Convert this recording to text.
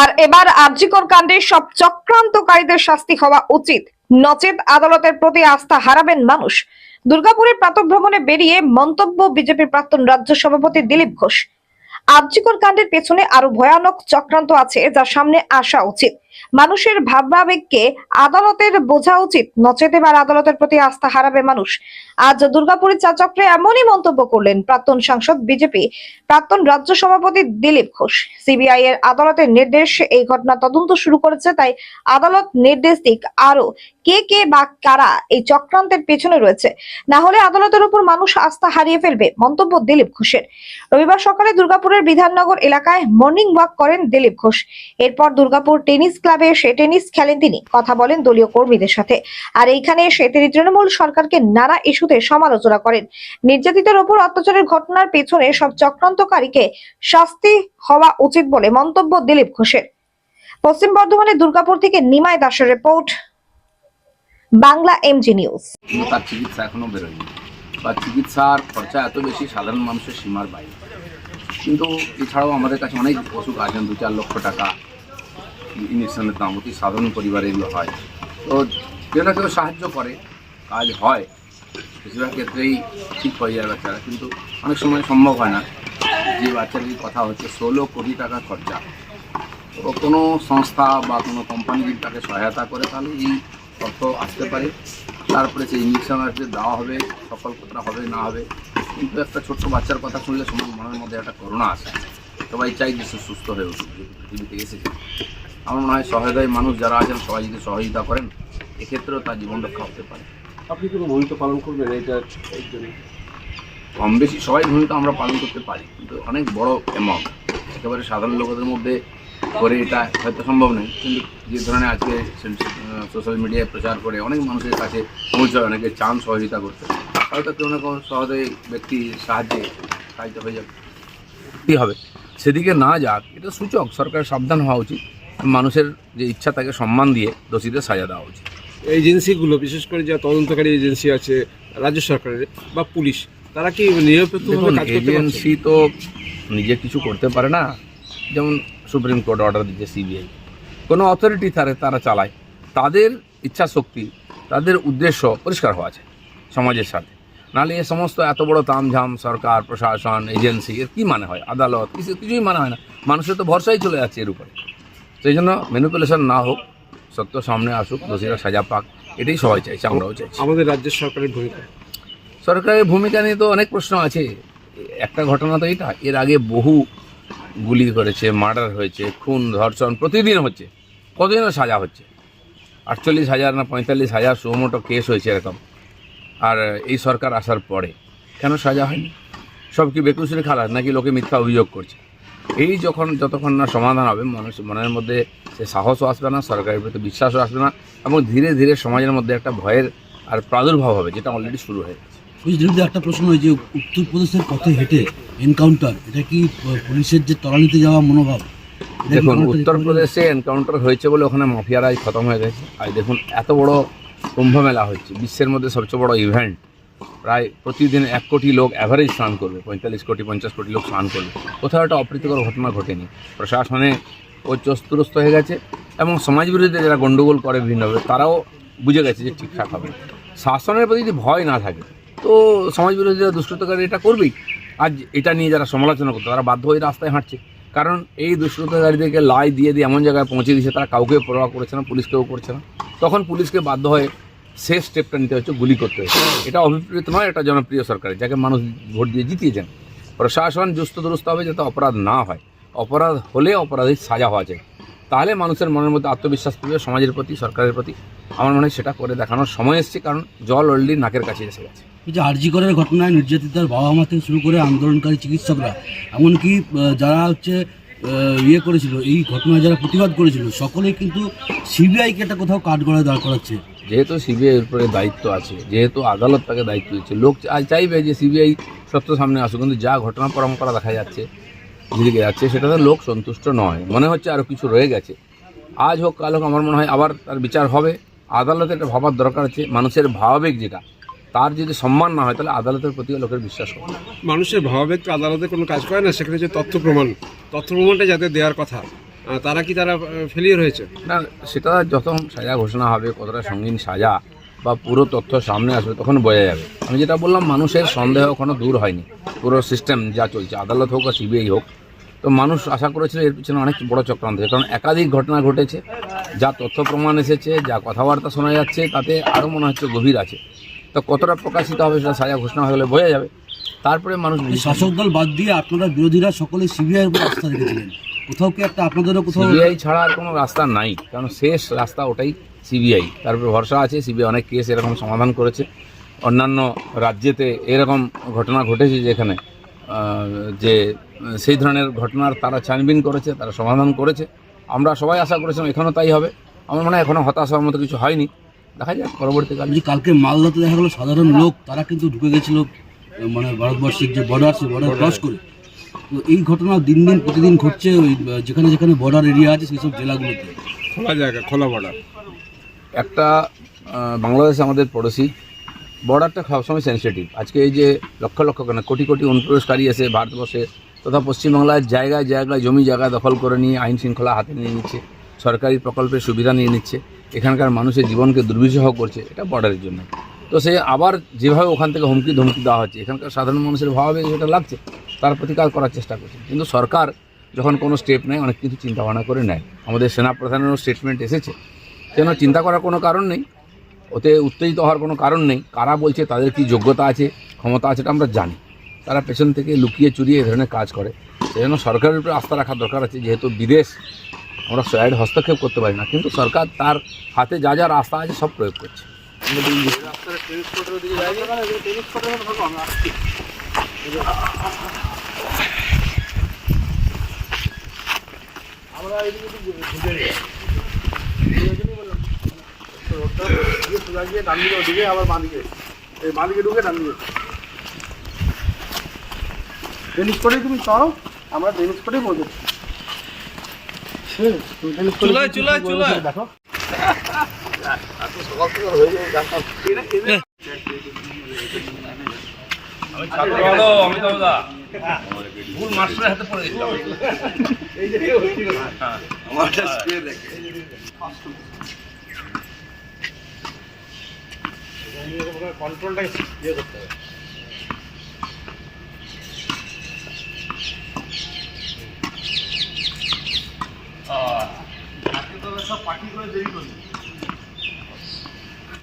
আর এবার আর্জিকর কাণ্ডে সব চক্রান্তকারীদের শাস্তি হওয়া উচিত। নচেত আদালতের প্রতি আস্থা হারাবেন মানুষ। দুর্গাপুরের প্রাতভ্রমণে বেরিয়ে মন্তব্য বিজেপির প্রাক্তন রাজ্য সভাপতি দিলীপ ঘোষ। আর্জিকর কাণ্ডের পেছনে আরও ভয়ানক চক্রান্ত আছে যা সামনে আসা উচিত। মানুষের ভাবাবেগকে আদালতের বোঝা উচিত। নচেত এবার আদালতের প্রতি আস্থা হারাবে মানুষ। আজ দুর্গাপুরের চাচক্রে এমনই মন্তব্য করলেন প্রাক্তন সাংসদ বিজেপি, প্রাক্তন রাজ্য সভাপতি দিলীপ ঘোষ। সিবিআই এর আদালতের নির্দেশ, এই ঘটনা তদন্ত শুরু করেছে, তাই আদালত নির্দেশ দিক আরও কে কে বা কারা এই চক্রান্তের পেছনে রয়েছে? না হলে আদালতের উপর মানুষ আস্থা হারিয়ে ফেলবে, মন্তব্য দিলীপ ঘোষের। রবিবার সকালে দুর্গাপুরের বিধাননগর এলাকায় মর্নিং ওয়াক করেন দিলীপ ঘোষ। এরপর দুর্গাপুর টেনিস ক্লাবে এসে টেনিস খেলেন তিনি। কথা বলেন দলীয় কর্মীদের সাথে। আর এইখানে এসে তিনি তৃণমূল সরকারকে নানা ইস্যুতে সমালোচনা করেন। নির্যাতিতের ওপর অত্যাচারের ঘটনার পেছনে সব চক্রান্তকারীকে শাস্তি হওয়া উচিত বলে মন্তব্য দিলীপ ঘোষের। পশ্চিম বর্ধমানের দুর্গাপুর থেকে নিমাই দাসের রিপোর্ট, বাংলা এমজি নিউজ। বা চিকিৎসার খরচা এত বেশি, সাধারণ মানুষের সীমার বাইরে। কিন্তু এছাড়াও আমাদের কাছে অনেক অসুখ আছেন, দু চার লক্ষ টাকা। ইঞ্জেকশনের দাম অতি সাধারণ পরিবারে এগুলো হয়। তো কেউ না কেউ সাহায্য করে, কাজ হয়, বেশিরভাগ ক্ষেত্রেই ঠিক হয়ে যায় বাচ্চারা। কিন্তু অনেক সময় সম্ভব হয় না যে বাচ্চাটির কথা হচ্ছে, ষোলো কোটি টাকা খরচা। তো কোনো সংস্থা বা কোনো কোম্পানি যদি তাকে সহায়তা করে, তাহলে এই অর্থ আসতে পারে। তারপরে সেই ইঞ্জেকশন আসবে দেওয়া হবে, সকল কথা হবে, না হবে। কিন্তু একটা ছোট্ট বাচ্চার কথা শুনলে সবার মনের মধ্যে একটা করোনা আসে। সবাই চাই যে সুস্থ হয়ে উঠুক পৃথিবীতে এসেছে। আমার মনে হয় সহায়তায় মানুষ যারা আছেন সবাই যদি সহযোগিতা করেন এক্ষেত্রেও তার জীবন রক্ষা হতে পারে। আপনি কোনো ভূমিকা পালন করবেন এটা কম বেশি সবাই ভূমিকা আমরা পালন করতে পারি কিন্তু অনেক বড় অ্যামাউন্ট একেবারে সাধারণ লোকেদের মধ্যে করে এটা হয়তো সম্ভব নয় কিন্তু যে ধরনের আজকে সোশ্যাল মিডিয়ায় প্রচার করে অনেক মানুষের কাছে পৌঁছায় অনেকে চান সহযোগিতা করতে। হয়তো কেউ না কেউ সহজে ব্যক্তির সাহায্যে সাহায্য হয়ে যাবে। কী হবে? সেদিকে না যাক এটা সূচক সরকারের সাবধান হওয়া উচিত। মানুষের যে ইচ্ছা তাকে সম্মান দিয়ে দোষীদের সাজা দেওয়া উচিত। এজেন্সিগুলো বিশেষ করে যা তদন্তকারী এজেন্সি আছে রাজ্য সরকারের বা পুলিশ তারা কি পারছে? এজেন্সি তো নিজে কিছু করতে পারে না। যেমন সুপ্রিম কোর্ট অর্ডার দিচ্ছে সিবিআই কোনো অথরিটি তারা তারা চালায়। তাদের ইচ্ছা শক্তি তাদের উদ্দেশ্য পরিষ্কার হওয়া আছে সমাজের সাথে। নাহলে এ সমস্ত এত বড় তামঝাম সরকার প্রশাসন এজেন্সি এর কী মানে হয়? আদালত কিছু কিছুই মানে হয় না। মানুষের তো ভরসাই চলে যাচ্ছে এর উপরে। সেই জন্য ম্যানিপুলেশন না হোক সত্য সামনে আসুক দোষীরা সাজা পাক এটাই সবাই চাইছে আমরাও চাইছি। আমাদের রাজ্যের সরকারের ভূমিকা? সরকারের ভূমিকা নিয়ে তো অনেক প্রশ্ন আছে। একটা ঘটনা তো এটা এর আগে বহু গুলি করেছে মার্ডার হয়েছে খুন ধর্ষণ প্রতিদিন হচ্ছে কতদিনও সাজা হচ্ছে? আটচল্লিশ হাজার না পঁয়তাল্লিশ হাজার সুমোটো কেস হয়েছে এরকম। আর এই সরকার আসার পরে কেন সাজা হয়নি? সব কি বেকুসুরি খালাস নাকি লোকে মিথ্যা অভিযোগ করছে? এই যখন যতক্ষণ না সমাধান হবে মানুষ মনের মধ্যে সে সাহসও আসবে না সরকারের প্রতি বিশ্বাসও আসবে না এবং ধীরে ধীরে সমাজের মধ্যে একটা ভয়ের আর প্রাদুর্ভাব হবে যেটা অলরেডি শুরু হয়ে গেছে। বিরুদ্ধে একটা প্রশ্ন হয় যে উত্তরপ্রদেশের পথে হেঁটে এনকাউন্টার এটা কি পুলিশের যে তলানিতে যাওয়া মনোভাব দেখুন উত্তরপ্রদেশে এনকাউন্টার হয়েছে বলে ওখানে মাফিয়ারাই খতম হয়ে গেছে। আর দেখুন এত বড় কুম্ভ মেলা হচ্ছে বিশ্বের মধ্যে সবচেয়ে বড় ইভেন্ট প্রায় প্রতিদিন এক কোটি লোক অ্যাভারেজ স্নান করবে, পঁয়তাল্লিশ কোটি, পঞ্চাশ কোটি লোক স্নান করবে। কোথাও একটা অপ্রীতিকর ঘটনা ঘটেনি। প্রশাসনে ও চস্তুরস্ত হয়ে গেছে এবং সমাজ যারা গণ্ডগোল করে বিভিন্নভাবে, তারাও বুঝে গেছে যে ঠিকঠাক হবে। শাসনের প্রতি যদি ভয় না থাকে, তো সমাজ বিরোধীরা দুষ্কৃতকারী এটা করবেই। আজ এটা নিয়ে যারা সমালোচনা করতো তারা বাধ্য হয়ে রাস্তায় হাঁটছে। কারণ এই দুষ্কৃতকারীদেরকে লাই দিয়ে দিয়ে এমন জায়গায় পৌঁছে দিয়েছে, তারা কাউকে পরোয়া করেছে না, পুলিশকেও করছে না। তখন পুলিশকে বাধ্য হয়ে শেষ স্টেপটা নিতে হচ্ছে গুলি করতে হচ্ছে। এটা অভিপ্রেত নয়, এটা জনপ্রিয় সরকার যাকে মানুষ ভোট দিয়ে জিতিয়েছেন, প্রশাসন জুস্ত দুরস্ত হবে যাতে অপরাধ না হয়। অপরাধ হলে অপরাধীর সাজা হওয়া যায়। তাহলে মানুষের মনের মধ্যে আত্মবিশ্বাস পেবে সমাজের প্রতি, সরকারের প্রতি। আমার মনে হয় সেটা করে দেখানোর সময় এসছে, কারণ জল অলরেডি নাকের কাছে এসে গেছে। এই যে আরজি করের ঘটনায় নির্যাতিতার বাবা মা থেকে শুরু করে আন্দোলনকারী চিকিৎসকরা, এমনকি যারা হচ্ছে ইয়ে করেছিল, এই ঘটনায় যারা প্রতিবাদ করেছিল, সকলেই কিন্তু সিবিআইকে একটা কোথাও কাঠ গড়ায় দাঁড় করাচ্ছে। যেহেতু সিবিআই এর উপরে দায়িত্ব আছে, যেহেতু আদালত তাকে দায়িত্ব দিচ্ছে, লোক চাইবে যে সিবিআই সত্য সামনে আসুক, কিন্তু যা ঘটনা পরম্পরা দেখা যাচ্ছে, যেদিকে যাচ্ছে, সেটাতে লোক সন্তুষ্ট নয়। মনে হচ্ছে আরও কিছু রয়ে গেছে। আজ হোক, কাল হোক, আমার মনে হয় আবার তার বিচার হবে। আদালতে এটা ভাবার দরকার আছে, মানুষের ভাবাবেগ যেটা, তার যদি সম্মান না হয়, তাহলে আদালতের প্রতিও লোকের বিশ্বাস হবে মানুষের ভাবাবেগ তো আদালতে কোনো কাজ করে না, সেখানে যে তথ্য প্রমাণ, তথ্য প্রমাণটা যাতে দেওয়ার কথা। তারা কি তারা ফেলিয়ার হয়েছে? না, সেটা যখন সাজা ঘোষণা হবে, কতটা সঙ্গীন সাজা বা পুরো তথ্য সামনে আসবে, তখন বোঝা যাবে। আমি যেটা বললাম, মানুষের সন্দেহ এখনও দূর হয়নি। পুরো সিস্টেম যা চলছে, আদালত হোক আর সিবিআই হোক, তো মানুষ আশা করেছিল এর পিছনে অনেক বড় চক্রান্ত কারণ একাধিক ঘটনা ঘটেছে, যা তথ্য প্রমাণ এসেছে, যা কথাবার্তা শোনা যাচ্ছে, তাতে আরও মনে হচ্ছে গভীর আছে। তো কতটা প্রকাশিত হবে, সেটা সাজা ঘোষণা গেলে বোঝা যাবে। তারপরে মানুষ শাসক দল বাদ দিয়ে আপনারা বিরোধীরা সকলে সিবিআই উপর আস্থা রেখেছিলেন। কোথাও কি একটা আপনাদেরও কোথাও সিবিআই ছাড়া আর কোনো রাস্তা নাই কারণ শেষ রাস্তা ওটাই সিবিআই। তারপরে ভরসা আছে সিবিআই অনেক কেস এরকম সমাধান করেছে। অন্যান্য রাজ্যেতে এরকম ঘটনা ঘটেছে যেখানে যে সেই ধরনের ঘটনার তারা ছানবিন করেছে তারা সমাধান করেছে। আমরা সবাই আশা করেছিলাম এখানেও তাই হবে। আমার মনে হয় এখনও হতাশ হওয়ার মতো কিছু হয়নি। দেখা যাক পরবর্তীকালে। যে কালকে মালদাতে দেখা গেলো সাধারণ লোক তারা কিন্তু ঢুকে গেছিল। মানে ভারতবর্ষের যে বর্ডার সেই বর্ডার ক্রস করে। তো এই ঘটনা দিন দিন প্রতিদিন ঘটছে ওই যেখানে যেখানে বর্ডার এরিয়া আছে সেই সব জেলাগুলোতে। খোলা জায়গা খোলা বর্ডার একটা বাংলাদেশ আমাদের পড়োশি বর্ডারটা সবসময় সেন্সিটিভ আজকে এই যে লক্ষ লক্ষ কেন কোটি কোটি অনুপ্রবেশকারী এসে ভারতবর্ষে তথা পশ্চিমবাংলার জায়গায় জায়গায় জমি জায়গা দখল করে নিয়ে আইন শৃঙ্খলা হাতে নিয়ে নিচ্ছে সরকারি প্রকল্পের সুবিধা নিয়ে নিচ্ছে এখানকার মানুষের জীবনকে দুর্বিষহ করছে এটা বর্ডারের জন্য। তো সে আবার যেভাবে ওখান থেকে হুমকি ধমকি দেওয়া হচ্ছে, এখানকার সাধারণ মানুষের ভাবে যেটা লাগছে, তার প্রতিকার করার চেষ্টা করছে। কিন্তু সরকার যখন কোনো স্টেপ নেয়, অনেক কিছু চিন্তা ভাবনা করে নেয়। আমাদের সেনা প্রধানেরও স্টেটমেন্ট এসেছে। কেন চিন্তা করার কোনো কারণ নেই? ওতে উত্তেজিত হওয়ার কোনো কারণ নেই। কারা বলছে, তাদের কি যোগ্যতা আছে, ক্ষমতা আছে এটা আমরা জানি। তারা পেছন থেকে লুকিয়ে চুরিয়ে এ ধরনের কাজ করে। সেজন্য সরকারের উপরে আস্থা রাখার দরকার আছে। যেহেতু বিদেশ, আমরা সাইড হস্তক্ষেপ করতে পারি না। কিন্তু সরকার তার হাতে যা যা রাস্তা আছে সব প্রয়োগ করছে। টেনিস করেই তুমি চলো আমরা টেনিস করেই বলতে চুলায় চুলায় চুলায়। দেখো। ভুল মাস্টারের হাতে পড়ে গেছিলাম কন্ট্রোলটা ইয়ে করতে হবে সব পার্টি করে দেরি করবি